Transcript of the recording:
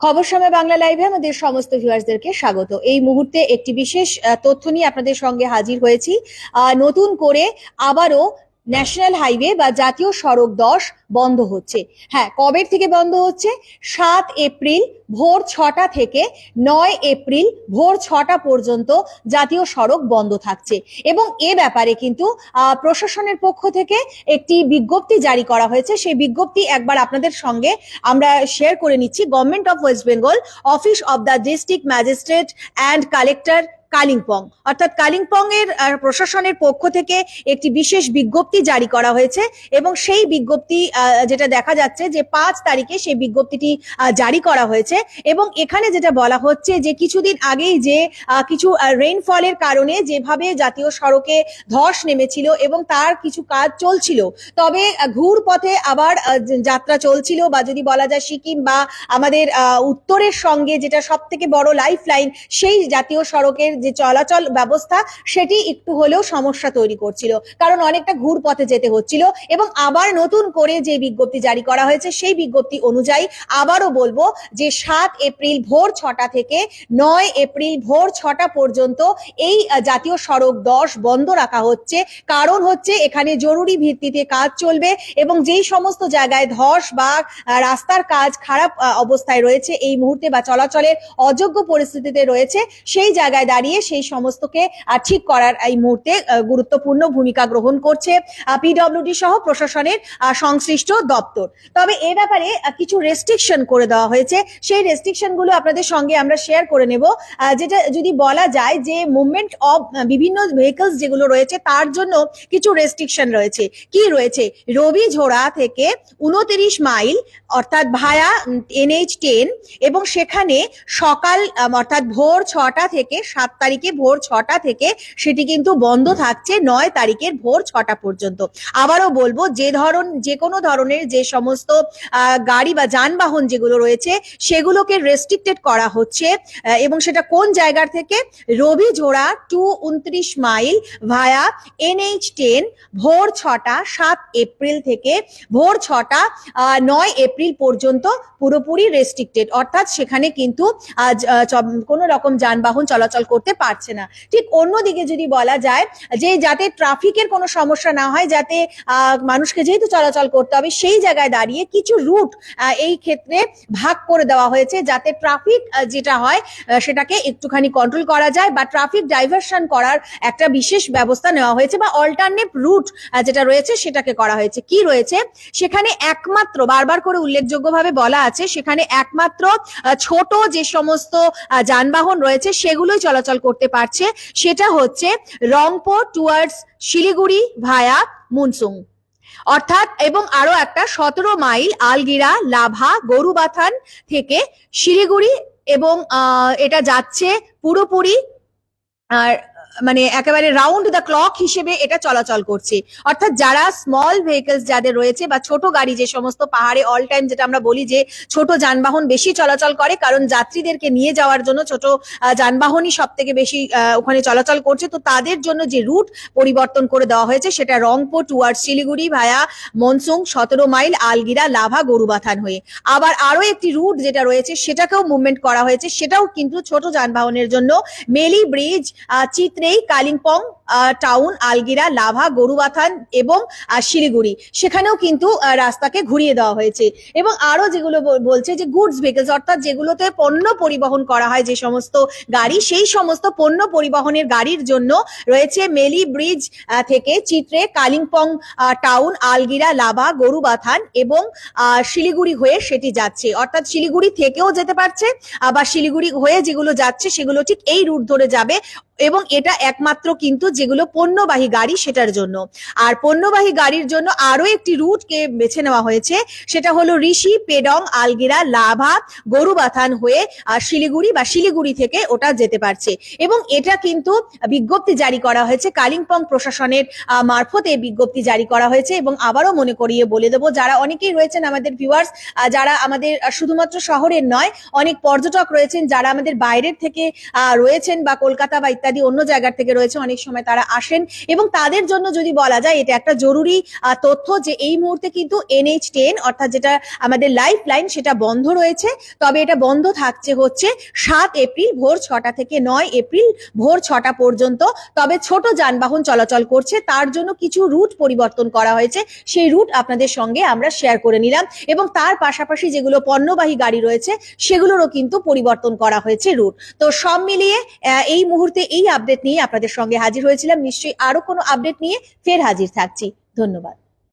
খবর সময় বাংলা লাইভে আমাদের সমস্ত ভিউয়ার্সদেরকে স্বাগত। এই মুহূর্তে একটি বিশেষ তথ্য নিয়ে আপনাদের সঙ্গে হাজির হয়েছি। নতুন করে আবারও ন্যাশনাল হাইওয়ে বা জাতীয় সড়ক দশ বন্ধ হচ্ছে। হ্যাঁ কবের থেকে বন্ধ হচ্ছে? সাত এপ্রিল ভোর ছটা থেকে নয় এপ্রিল ভোর ছটা পর্যন্ত জাতীয় সড়ক বন্ধ থাকছে। এবং এ ব্যাপারে কিন্তু প্রশাসনের পক্ষ থেকে একটি বিজ্ঞপ্তি জারি করা হয়েছে। সেই বিজ্ঞপ্তি একবার আপনাদের সঙ্গে আমরা শেয়ার করে নিচ্ছি। Government of West Bengal office of the district magistrate and collector Kalimpong. অর্থাৎ কালিম্পং এর প্রশাসনের পক্ষ থেকে একটি বিশেষ বিজ্ঞপ্তি জারি করা হয়েছে এবং সেই বিজ্ঞপ্তি যেটা দেখা যাচ্ছে যে পাঁচ তারিখে সেই বিজ্ঞপ্তিটি জারি করা হয়েছে এবং এখানে যেটা বলা হচ্ছে যে কিছুদিন আগেই যে কিছু রেইনফলের কারণে যেভাবে জাতীয় সড়কে ধস নেমেছিল এবং তার কিছু কাজ চলছিল, তবে ঘুর পথে আবার যাত্রা চলছিল বা যদি বলা যায় সিকিম বা আমাদের উত্তরের সঙ্গে যেটা সব থেকে বড় লাইফ লাইন সেই জাতীয় সড়কের যে চলাচল ব্যবস্থা, সেটি একটু হলেও সমস্যা তৈরি করছিল। কারণ অনেকটা ঘুর পথে যেতে হচ্ছিল এবং আবার নতুন করে যে বিজ্ঞপ্তি জারি করা হয়েছে, সেই বিজ্ঞপ্তি অনুযায়ী আবারও বলব যে সাত এপ্রিল ভোর ছটা থেকে নয় এপ্রিল ভোর ছটা পর্যন্ত এই জাতীয় সড়ক দশ বন্ধ রাখা হচ্ছে। কারণ হচ্ছে এখানে জরুরি ভিত্তিতে কাজ চলবে এবং যেই সমস্ত জায়গায় ধস বা রাস্তার কাজ খারাপ অবস্থায় রয়েছে, এই মুহূর্তে বা চলাচলের অযোগ্য পরিস্থিতিতে রয়েছে, সেই জায়গায় দাঁড়িয়ে সেই সমস্তকে ঠিক করার এই মুহূর্তে গুরুত্বপূর্ণ ভূমিকা গ্রহণ করছে পিডব্লিউডি সহ প্রশাসনের সংশ্লিষ্ট দপ্তর। তবে এ ব্যাপারে কিছু রেস্ট্রিকশন করে দেওয়া হয়েছে। সেই রেস্ট্রিকশনগুলো আপনাদের সঙ্গে আমরা শেয়ার করে নেব। যেটা যদি বলা যায় যে মুভমেন্ট অফ বিভিন্ন ভেহিকলস যেগুলো রয়েছে, তার জন্য কিছু রেস্ট্রিকশন রয়েছে। কি রয়েছে? রবি ঝোড়া থেকে উনতিরিশ মাইল, অর্থাৎ ভায়া এনএইচ টেন এবং সেখানে সকাল অর্থাৎ ভোর ছটা থেকে সাত তারিখে ভোর ছটা থেকে সেটি কিন্তু বন্ধ থাকছে নয় তারিখের ভোর ছটা পর্যন্ত। আবারও বলব, যে ধরন, যে কোনো ধরনের যে সমস্ত গাড়ি বা যানবাহন যেগুলো রয়েছে, সেগুলোকে রেস্ট্রিক্টেড করা হচ্ছে এবং সেটা কোন জায়গার থেকে? রবি জোড়া টু উনত্রিশ মাইল ভায়া এনএইচ টেন ভোর ছটা সাত এপ্রিল থেকে ভোর ছটা নয় এপ্রিল পর্যন্ত পুরোপুরি রেস্ট্রিক্টেড অর্থাৎ সেখানে কিন্তু কোনো রকম যানবাহন চলাচল করতে পারছে না। ঠিক অন্যদিকে যদি বলা যায় যে যাতে ট্রাফিকের কোনো সমস্যা না হয়, যাতে মানুষকে যেহেতু চলাচল করতে হবে, সেই জায়গায় দাঁড়িয়ে কিছু রুট এই ক্ষেত্রে ভাগ করে দেওয়া হয়েছে যাতে ট্রাফিক যেটা হয় সেটাকে একটুখানি কন্ট্রোল করা যায় বা ট্রাফিক ডাইভারশন করার একটা বিশেষ ব্যবস্থা নেওয়া হয়েছে বা অল্টারনেট রুট যেটা রয়েছে সেটাকে করা হয়েছে। কি রয়েছে? সেখানে একমাত্র, বারবার করে উল্লেখযোগ্যভাবে বলা আছে, সেখানে একমাত্র ছোট যে সমস্ত যানবাহন রয়েছে সেগুলোই চলাচল করতে পারছে, সেটা হচ্ছে রংপুর টুয়ার্ডস শিলিগুড়ি ভায়া মুনসুং অর্থাৎ, এবং আরও একটা সতেরো মাইল আলগিরা, লাভা, গরুবাথান থেকে শিলিগুড়ি এবং এটা যাচ্ছে পুরোপুরি, আর মানে একেবারে রাউন্ড দ্য ক্লক হিসেবে এটা চলাচল করছে। অর্থাৎ যারা স্মল ভেহিকলস যাদের রয়েছে বা ছোট গাড়ি যে সমস্ত পাহাড়ে অল টাইম যেটা আমরা বলি যে ছোট যানবাহন বেশি চলাচল করে কারণ যাত্রীদেরকে নিয়ে যাওয়ার জন্য ছোট যানবাহনই সব থেকে বেশি ওখানে চলাচল করছে। তো তাদের জন্য যে রুট পরিবর্তন করে দেওয়া হয়েছে সেটা রংপুর টুয়ার্ড শিলিগুড়ি ভায়া মনসুং সতেরো মাইল আলগিরা লাভা গরুবাথান হয়ে। আবার আরও একটি রুট যেটা রয়েছে সেটাকেও মুভমেন্ট করা হয়েছে সেটাও কিন্তু ছোট যানবাহনের জন্য। মেলি ব্রিজ আহ, চিত্রেই কালিম্পং টাউন, আলগিরা, লাভা, গরুবাথান এবং শিলিগুড়ি। সেখানেও কিন্তু রাস্তাকে ঘুরিয়ে দেওয়া হয়েছে। এবং আরও যেগুলো বলছে যে গুডস ভেহিকলস, অর্থাৎ যেগুলোতে পণ্য পরিবহন করা হয়, যে সমস্ত গাড়ি, সেই সমস্ত পণ্য পরিবহনের গাড়ির জন্য রয়েছে মেলি ব্রিজ থেকে চিত্রে কালিম্পং টাউন, আলগিরা, লাভা, গরুবাথান এবং শিলিগুড়ি হয়ে সেটি যাচ্ছে। অর্থাৎ শিলিগুড়ি থেকেও যেতে পারছে, আবার শিলিগুড়ি হয়ে যেগুলো যাচ্ছে, সেগুলো ঠিক এই রুট ধরে যাবে এবং এটা একমাত্র কিন্তু যেগুলো পণ্যবাহী গাড়ি সেটার জন্য। আর পণ্যবাহী গাড়ির জন্য আরও একটি রুটকে বেছে নেওয়া হয়েছে, সেটা হলো ঋষি, পেডং, আলগিরা, লাভা, গরুবাথান হয়ে শিলিগুড়ি বা শিলিগুড়ি থেকে ওটা যেতে পারছে। এবং এটা কিন্তু বিজ্ঞপ্তি জারি করা হয়েছে, কালিম্পং প্রশাসনের মারফত এই বিজ্ঞপ্তি জারি করা হয়েছে এবং আবারও মনে করিয়ে বলে দেবো, যারা অনেকেই রয়েছেন আমাদের ভিউয়ার্স যারা আমাদের শুধুমাত্র শহরের নয়, অনেক পর্যটক রয়েছেন যারা আমাদের বাইরের থেকে রয়েছেন বা কলকাতা বা ইত্যাদি ইত্যাদি অন্য জায়গা থেকে রয়েছে, অনেক সময় তারা আসেন। এবং তাদের জন্য যদি বলা যায়, এটা একটা জরুরি তথ্য যে এই মুহূর্তে কিন্তু এনএইচ টেন অর্থাৎ যেটা আমাদের লাইফ লাইন সেটা বন্ধ রয়েছে। তবে এটা বন্ধ থাকছে হচ্ছে সাত এপ্রিল, ভোর ছটা থেকে নয় এপ্রিল, ভোর ছটা পর্যন্ত। তবে ছোট যানবাহন চলাচল করছে, তার জন্য কিছু রুট পরিবর্তন করা হয়েছে। সেই রুট আপনাদের সঙ্গে আমরা শেয়ার করে নিলাম। এবং তার পাশাপাশি যেগুলো পণ্যবাহী গাড়ি রয়েছে, সেগুলোরও কিন্তু পরিবর্তন করা হয়েছে রুট। তো সব মিলিয়ে এই মুহূর্তে এই আপডেট নিয়ে আপনাদের সঙ্গে হাজির হয়েছিলাম। নিশ্চয়ই আরও কোনো আপডেট নিয়ে ফের হাজির থাকছি। ধন্যবাদ।